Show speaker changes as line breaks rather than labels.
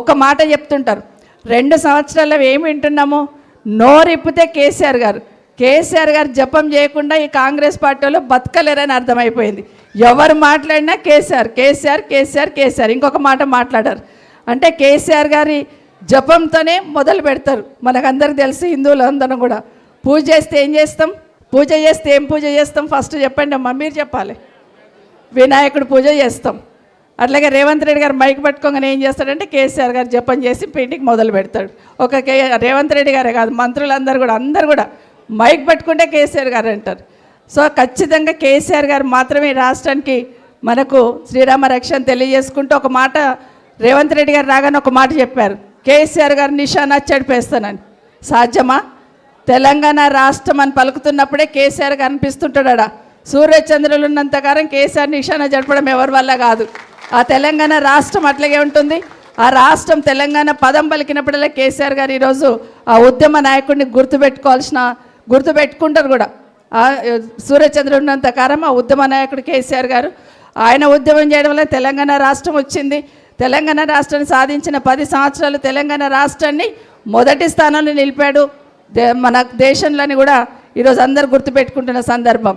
ఒక మాట చెప్తుంటారు. రెండు సంవత్సరాలు ఏమి వింటున్నాము? నోరిప్పితే కేసీఆర్ గారు. కేసీఆర్ గారు జపం చేయకుండా ఈ కాంగ్రెస్ పార్టీలో బతకలేరని అర్థమైపోయింది. ఎవరు మాట్లాడినా కేసీఆర్ కేసీఆర్ కేసీఆర్ కేసీఆర్. ఇంకొక మాట మాట్లాడారు. అంటే కేసీఆర్ గారి జపంతోనే మొదలు పెడతారు. మనకందరికి తెలుసు హిందువులందరం కూడా. పూజ చేస్తే ఏం చేస్తాం? పూజ చేస్తే ఏం పూజ చేస్తాం? ఫస్ట్ చెప్పండి అమ్మా మీరు చెప్పాలి. వినాయకుడు పూజ చేస్తాం. అట్లాగే రేవంత్ రెడ్డి గారు మైక్ పట్టుకోగానే ఏం చేస్తాడంటే కేసీఆర్ గారు జపం చేసి పెయింటింగ్ మొదలు పెడతాడు. ఒక కే రేవంత్ రెడ్డి గారే కాదు మంత్రులందరూ కూడా అందరు కూడా మైక్ పట్టుకుంటే కేసీఆర్ గారు అంటారు. సో ఖచ్చితంగా కేసీఆర్ గారు మాత్రమే రాష్ట్రానికి మనకు శ్రీరామ రక్షణ తెలియజేసుకుంటూ ఒక మాట రేవంత్ రెడ్డి గారు రాగానే ఒక మాట చెప్పారు. కేసీఆర్ గారు నిషానా చెడిపేస్తానని. సాధ్యమా? తెలంగాణ రాష్ట్రం అని పలుకుతున్నప్పుడే కేసీఆర్ కనిపిస్తుంటాడా సూర్యచంద్రులు ఉన్నంతకాలం కేసీఆర్ నిషానా జరపడం ఎవరి వల్ల కాదు. ఆ తెలంగాణ రాష్ట్రం అట్లాగే ఉంటుంది. ఆ రాష్ట్రం తెలంగాణ పదం పలికినప్పుడల్లా కేసీఆర్ గారు ఈరోజు ఆ ఉద్యమ నాయకుడిని గుర్తుపెట్టుకోవాల్సిన గుర్తుపెట్టుకుంటారు కూడా. ఆ సూర్యచంద్రుడు ఉన్నంత కాలం ఆ ఉద్యమ నాయకుడు కేసీఆర్ గారు. ఆయన ఉద్యమం చేయడం వల్ల తెలంగాణ రాష్ట్రం వచ్చింది. తెలంగాణ రాష్ట్రాన్ని సాధించిన పది సంవత్సరాలు తెలంగాణ రాష్ట్రాన్ని మొదటి స్థానంలో నిలిపాడు. దే మన దేశంలోని కూడా ఈరోజు అందరు గుర్తుపెట్టుకుంటున్న సందర్భం.